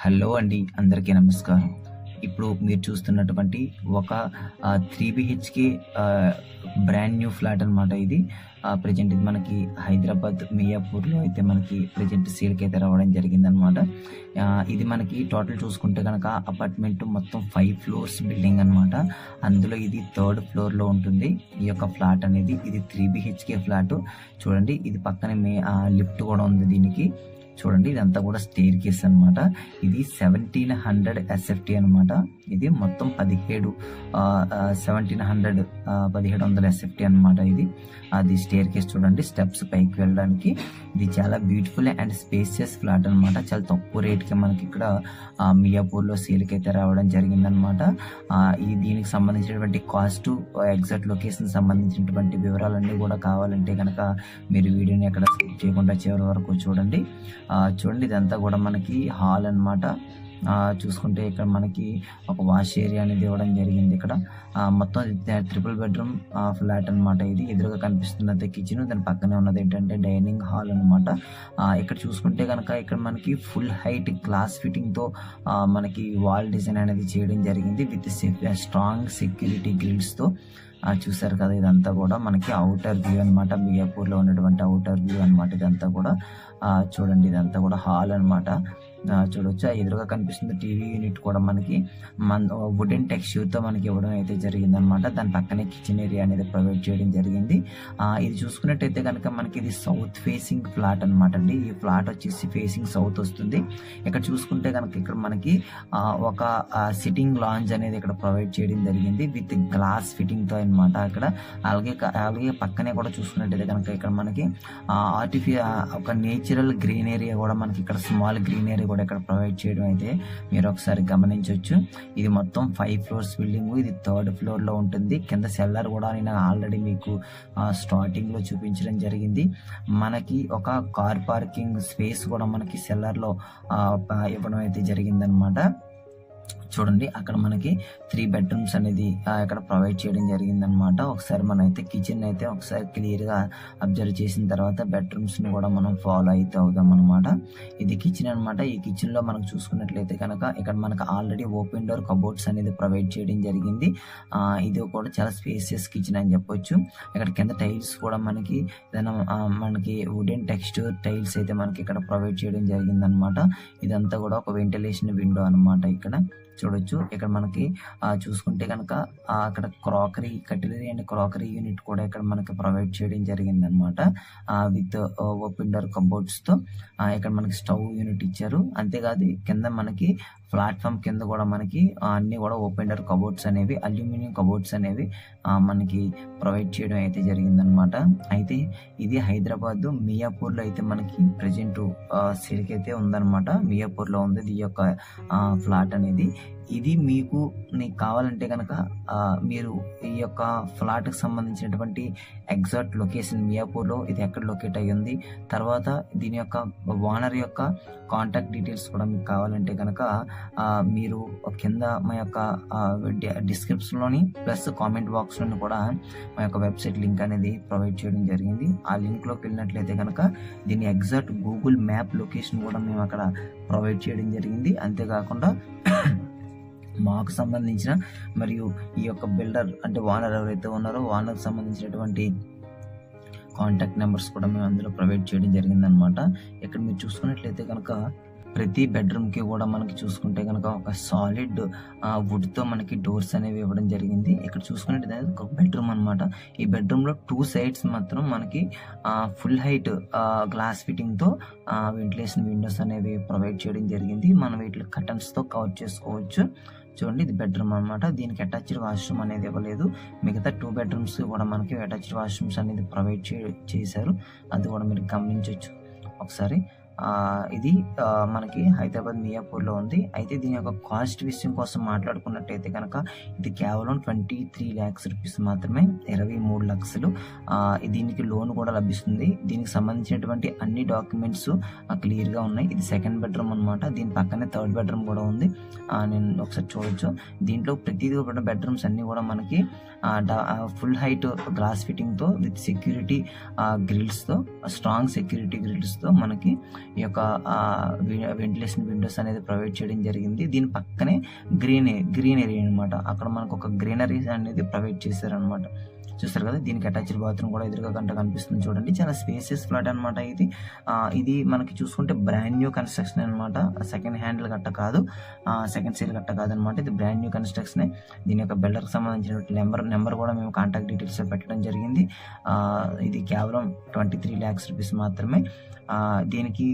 Hello అండి అందరికీ నమస్కారం. ఇప్పుడు మీరు చూస్తున్నటువంటి ఒక three BHK brand new flat అనమాట ఇది. ప్రజెంట్ ఇది మనకి హైదరాబాద్ మియాపూర్లో అయితే మనకి ప్రజెంట్ సేల్కి అయితే రావడం జరిగిందనమాట ఇది మనకి టోటల్ చూసుకుంటే కనుక అపార్ట్మెంట్ మొత్తం ఫైవ్ ఫ్లోర్స్ బిల్డింగ్ అనమాట అందులో ఇది థర్డ్ ఫ్లోర్లో ఉంటుంది. ఈ యొక్క ఫ్లాట్ అనేది ఇది త్రీ బిహెచ్కే ఫ్లాట్ చూడండి ఇది పక్కనే మే లిఫ్ట్ కూడా ఉంది దీనికి. చూడండి ఇదంతా కూడా స్టేర్ కేస్ అనమాట ఇది సెవెంటీన్ హండ్రెడ్ ఎస్ఎఫ్టీ అనమాట ఇది మొత్తం పదిహేడు సెవెంటీన్ హండ్రెడ్ పదిహేడు వందల ఎస్ఎఫ్టీ అనమాట ఇది. అది స్టేర్ కేస్ చూడండి స్టెప్స్ పైకి వెళ్ళడానికి. ఇది చాలా బ్యూటిఫుల్ అండ్ స్పేసియస్ ఫ్లాట్ అనమాట చాలా తక్కువ రేట్కి మనకి ఇక్కడ మియాపూర్లో సేల్కి అయితే రావడం జరిగిందనమాట ఈ దీనికి సంబంధించినటువంటి కాస్ట్ ఎగ్జాక్ట్ లొకేషన్ సంబంధించినటువంటి వివరాలన్నీ కూడా కావాలంటే కనుక మీరు వీడియోని ఎక్కడ స్కిప్ చేయకుండా చివరి వరకు చూడండి. చూడండి ఇదంతా కూడా మనకి హాల్ అనమాట చూసుకుంటే ఇక్కడ మనకి ఒక వాష్ ఏరియా అనేది ఇవ్వడం జరిగింది ఇక్కడ. మొత్తం ట్రిపుల్ బెడ్రూమ్ ఫ్లాట్ అనమాట ఇది. ఎదురుగా కనిపిస్తున్నది కిచెన్ దాని పక్కనే ఉన్నది ఏంటంటే డైనింగ్ హాల్ అనమాట ఇక్కడ చూసుకుంటే కనుక ఇక్కడ మనకి ఫుల్ హైట్ గ్లాస్ ఫిట్టింగ్తో మనకి వాల్ డిజైన్ అనేది చేయడం జరిగింది విత్ స్ట్రాంగ్ సెక్యూరిటీ గ్రిల్స్తో చూసారు కదా ఇదంతా కూడా మనకి అవుటర్ వ్యూ అనమాట మియాపూర్లో ఉన్నటువంటి అవుటర్ వ్యూ అనమాట ఇదంతా కూడా. చూడండి ఇదంతా కూడా హాల్ అనమాట చూడొచ్చు. ఎదురుగా కనిపిస్తుంది టీవీ యూనిట్ కూడా మనకి. మన వుడెన్ టెక్స్చర్తో మనకి ఇవ్వడం అయితే జరిగింది అనమాట దాని పక్కనే కిచెన్ ఏరియా అనేది ప్రొవైడ్ చేయడం జరిగింది. ఇది చూసుకున్నట్టయితే కనుక మనకి ఇది సౌత్ ఫేసింగ్ ఫ్లాట్ అనమాట అండి. ఈ ఫ్లాట్ వచ్చేసి ఫేసింగ్ సౌత్ వస్తుంది. ఇక్కడ చూసుకుంటే కనుక ఇక్కడ మనకి ఒక సిట్టింగ్ లాంజ్ అనేది ఇక్కడ ప్రొవైడ్ చేయడం జరిగింది. విత్ గ్లాస్ ఫిట్టింగ్తో అనమాట అక్కడ. అలాగే అలాగే పక్కనే కూడా చూసుకున్నట్టయితే కనుక ఇక్కడ మనకి ఆర్టిఫి ఒక నేచురల్ గ్రీన్ ఏరియా కూడా మనకి ఇక్కడ స్మాల్ గ్రీన్ కూడా ఇక్కడ ప్రొవైడ్ చేయడం అయితే మీరు ఒకసారి గమనించవచ్చు. ఇది మొత్తం ఫైవ్ ఫ్లోర్స్ బిల్డింగ్ ఇది థర్డ్ ఫ్లోర్లో ఉంటుంది. కింద సెల్లర్ కూడా నేను ఆల్రెడీ మీకు స్టార్టింగ్లో చూపించడం జరిగింది. మనకి ఒక కార్ పార్కింగ్ స్పేస్ కూడా మనకి సెల్లర్లో ఇవ్వడం అయితే జరిగిందనమాట చూడండి అక్కడ మనకి త్రీ బెడ్రూమ్స్ అనేది ఇక్కడ ప్రొవైడ్ చేయడం జరిగిందనమాట ఒకసారి మనం అయితే కిచెన్ అయితే ఒకసారి క్లియర్గా అబ్జర్వ్ చేసిన తర్వాత బెడ్రూమ్స్ని కూడా మనం ఫాలో అయితే అవుదాం అనమాట ఇది కిచెన్ అనమాట ఈ కిచెన్లో మనం చూసుకున్నట్లయితే కనుక ఇక్కడ మనకు ఆల్రెడీ ఓపెన్ డోర్ కబోర్డ్స్ అనేది ప్రొవైడ్ చేయడం జరిగింది. ఇది కూడా చాలా స్పేసియస్ కిచెన్ అని చెప్పొచ్చు. ఇక్కడ కింద టైల్స్ కూడా మనకి ఏదైనా మనకి వుడెన్ టెక్స్చర్ టైల్స్ అయితే మనకి ఇక్కడ ప్రొవైడ్ చేయడం జరిగిందనమాట ఇదంతా కూడా ఒక వెంటిలేషన్ విండో అనమాట ఇక్కడ. చూడొచ్చు. ఇక్కడ మనకి చూసుకుంటే కనుక అక్కడ crockery cutlery and crockery unit కూడా ఇక్కడ మనకి ప్రొవైడ్ చేయడం జరిగిందనమాట. విత్ ఓపెన్ డోర్ కబోర్డ్స్తో. ఇక్కడ మనకి స్టవ్ యూనిట్ ఇచ్చారు. అంతేకాదు కింద మనకి ప్లాట్ఫామ్ కింద కూడా మనకి అన్ని కూడా ఓపెన్ డోర్ కబోర్డ్స్ అనేవి అల్యూమినియం కబోర్డ్స్ అనేవి మనకి ప్రొవైడ్ చేయడం అయితే జరిగిందనమాట అయితే ఇది హైదరాబాద్ మియాపూర్లో అయితే మనకి ప్రజెంట్ సిరికి అయితే ఉందనమాట మియాపూర్లో ఉంది ఈ యొక్క ఫ్లాట్ అనేది. ఇది మీకు నీకు కావాలంటే కనుక మీరు ఈ యొక్క ఫ్లాట్కి సంబంధించినటువంటి ఎగ్జాక్ట్ లొకేషన్ మియాపూర్లో ఇది ఎక్కడ లొకేట్ అయ్యింది. తర్వాత దీని యొక్క ఓనర్ యొక్క కాంటాక్ట్ డీటెయిల్స్ కూడా మీకు కావాలంటే కనుక మీరు కింద మా యొక్క డిస్క్రిప్షన్లోని ప్లస్ కామెంట్ బాక్స్లోని కూడా మా యొక్క వెబ్సైట్ లింక్ అనేది ప్రొవైడ్ చేయడం జరిగింది. ఆ లింక్లోకి వెళ్ళినట్లయితే కనుక దీని ఎగ్జాక్ట్ గూగుల్ మ్యాప్ లొకేషన్ కూడా మేము అక్కడ ప్రొవైడ్ చేయడం జరిగింది. అంతేకాకుండా మాకు సంబంధించిన మరియు ఈ యొక్క బిల్డర్ అంటే ఓనర్ ఎవరైతే ఉన్నారో ఓనర్కి సంబంధించినటువంటి కాంటాక్ట్ నెంబర్స్ కూడా మేము అందులో ప్రొవైడ్ చేయడం జరిగిందనమాట. ఇక్కడ మీరు చూసుకున్నట్లయితే కనుక ప్రతి బెడ్రూమ్కి కూడా మనకి చూసుకుంటే కనుక ఒక సాలిడ్ వుడ్తో మనకి డోర్స్ అనేవి ఇవ్వడం జరిగింది. ఇక్కడ చూసుకున్నట్టు ఒక బెడ్రూమ్ అనమాట. ఈ బెడ్రూమ్లో టూ సైడ్స్ మాత్రం మనకి ఫుల్ హైట్ గ్లాస్ ఫిట్టింగ్తో వెంటిలేషన్ విండోస్ అనేవి ప్రొవైడ్ చేయడం జరిగింది. మనం వీటిలో కటన్స్తో కవర్ చేసుకోవచ్చు. చూడండి ఇది బెడ్రూమ్ అనమాట దీనికి అటాచ్డ్ వాష్రూమ్ అనేది ఇవ్వలేదు. మిగతా టూ బెడ్రూమ్స్ కూడా మనకి అటాచ్డ్ వాష్రూమ్స్ అనేది ప్రొవైడ్ చేశారు. అది కూడా మీరు గమనించవచ్చు ఒకసారి ఇది మనకి హైదరాబాద్ మియాపూర్లో ఉంది. అయితే దీని యొక్క కాస్ట్ విషయం కోసం మాట్లాడుకున్నట్టయితే కనుక ఇది కేవలం ట్వంటీ త్రీ ల్యాక్స్ రూపీస్ మాత్రమే ఇరవై మూడు లక్షలు. దీనికి లోన్ కూడా లభిస్తుంది. దీనికి సంబంధించినటువంటి అన్ని డాక్యుమెంట్స్ క్లియర్గా ఉన్నాయి. ఇది సెకండ్ బెడ్రూమ్ అనమాట దీని పక్కనే థర్డ్ బెడ్రూమ్ కూడా ఉంది. నేను ఒకసారి చూడొచ్చు. దీంట్లో ప్రతిదీ కూడా బెడ్రూమ్స్ అన్నీ కూడా మనకి ఫుల్ హైట్ గ్లాస్ ఫిట్టింగ్తో విత్ సెక్యూరిటీ గ్రిల్స్తో స్ట్రాంగ్ సెక్యూరిటీ గ్రిల్స్తో మనకి ఈ యొక్క వెంటిలేషన్ విండోస్ అనేది ప్రొవైడ్ చేయడం జరిగింది. దీని పక్కనే గ్రీన్ గ్రీనరీ అనమాట అక్కడ మనకు ఒక గ్రీనరీ అనేది ప్రొవైడ్ చేశారనమాట చూస్తారు కదా దీనికి అటాచ్డ్ బాత్రూమ్ కూడా ఎదురుగా గంట కనిపిస్తుంది చూడండి. చాలా స్పేసియస్ ఫ్లాట్ అనమాట ఇది. ఇది మనకి చూసుకుంటే బ్రాండ్ న్యూ కన్స్ట్రక్షన్ అనమాట సెకండ్ హ్యాండ్లు గట్ట కాదు. సెకండ్ సేల్ గట్ట కాదనమాట ఇది బ్రాండ్ న్యూ కన్స్ట్రక్షన్ దీని యొక్క బిల్డర్కి సంబంధించిన నెంబర్ నెంబర్ కూడా మేము కాంటాక్ట్ డీటెయిల్స్ పెట్టడం జరిగింది. ఇది కేవలం ట్వంటీ త్రీ ల్యాక్స్ రూపీస్ మాత్రమే దీనికి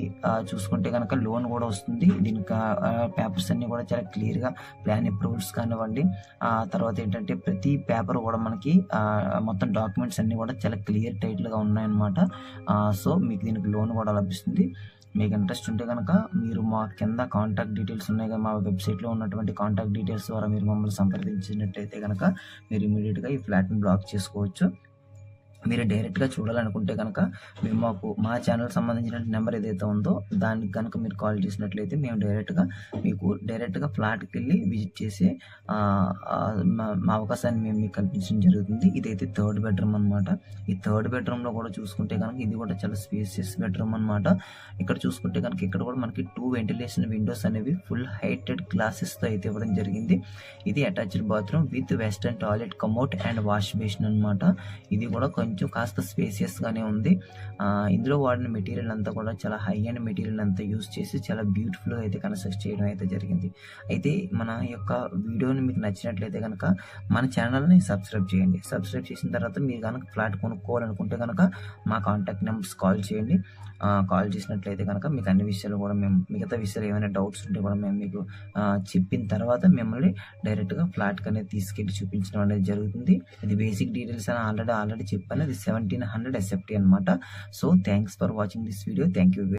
చూసుకుంటే కనుక లోన్ కూడా వస్తుంది. దీనికి పేపర్స్ అన్ని కూడా చాలా క్లియర్గా ప్లాన్ అప్రూవల్స్ కానివ్వండి. తర్వాత ఏంటంటే ప్రతి పేపర్ కూడా మనకి మొత్తం డాక్యుమెంట్స్ అన్నీ కూడా చాలా క్లియర్ టైట్లుగా ఉన్నాయన్నమాట. సో మీకు దీనికి లోన్ కూడా లభిస్తుంది. మీకు ఇంట్రెస్ట్ ఉంటే కనుక మీరు మా కింద కాంటాక్ట్ డీటెయిల్స్ ఉన్నాయి కదా మా వెబ్సైట్లో ఉన్నటువంటి కాంటాక్ట్ డీటెయిల్స్ ద్వారా మీరు మమ్మల్ని సంప్రదించినట్టయితే కనుక మీరు ఇమీడియట్గా ఈ ఫ్లాట్ని బ్లాక్ చేసుకోవచ్చు. మీరు డైరెక్ట్గా చూడాలనుకుంటే కనుక మేము మాకు మా ఛానల్ సంబంధించిన నెంబర్ ఏదైతే ఉందో దానికి కనుక మీరు కాల్ చేసినట్లయితే మేము డైరెక్ట్గా మీకు డైరెక్ట్గా ఫ్లాట్కి వెళ్ళి విజిట్ చేసే మా మా అవకాశాన్ని మేము మీకు కల్పించడం జరుగుతుంది. ఇదైతే థర్డ్ బెడ్రూమ్ అనమాట ఈ థర్డ్ బెడ్రూమ్లో కూడా చూసుకుంటే కనుక ఇది కూడా చాలా స్పేసియస్ బెడ్రూమ్ అనమాట ఇక్కడ చూసుకుంటే కనుక ఇక్కడ కూడా మనకి టూ వెంటిలేషన్ విండోస్ అనేవి ఫుల్ హైటెడ్ గ్లాసెస్తో అయితే ఇవ్వడం జరిగింది. ఇది attached bathroom with western toilet commode and wash basin అనమాట ఇది కూడా కొంచెం కొంచెం కాస్త స్పేసియస్గానే ఉంది. ఇందులో వాడిన మెటీరియల్ అంతా కూడా చాలా హై అండ్ మెటీరియల్ అంతా యూస్ చేసి చాలా బ్యూటిఫుల్గా అయితే కన్స్ట్రక్ట్ చేయడం అయితే జరిగింది. అయితే మన యొక్క వీడియోని మీకు నచ్చినట్లయితే కనుక మన ఛానల్ని సబ్స్క్రైబ్ చేయండి. సబ్స్క్రైబ్ చేసిన తర్వాత మీరు కనుక ఫ్లాట్ కొనుక్కోవాలనుకుంటే కనుక మా కాంటాక్ట్ నెంబర్స్ కాల్ చేయండి. కాల్ చేసినట్లయితే కనుక మీకు అన్ని విషయాలు కూడా మేము మిగతా విషయాలు ఏమైనా డౌట్స్ ఉంటే కూడా మేము మీకు చెప్పిన తర్వాత మిమ్మల్ని డైరెక్ట్గా ఫ్లాట్కి అనేది తీసుకెళ్ళి చూపించడం అనేది జరుగుతుంది. ఇది బేసిక్ డీటెయిల్స్ అని ఆల్రెడీ ఆల్రెడీ చెప్పాను. ఇది సెవెంటీన్ హండ్రెడ్ ఎస్ఎఫ్టీ అనమాట so thanks for watching this video thank you